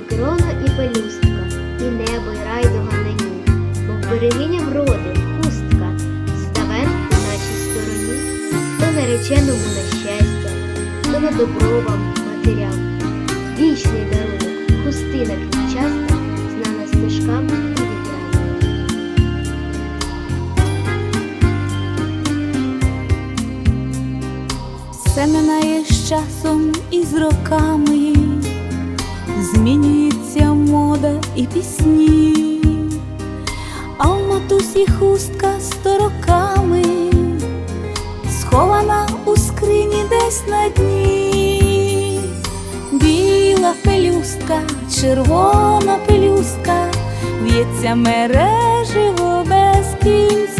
і крона, і пелюстка, і небо, й райдуга на ній, мов берегиня вроди, хустка, ставен на нашій стороні, то нареченому на щастя, то на добро вам матерям. Вічний дарунок, хустина квітчаста, знана стежками і вітрами. Все минає з часом і з роками змінюється мода і пісні, а в матусі хустка сто роками, схована у скрині десь на дні, біла пелюстка, червона пелюстка, в'ється мереживо без кінця,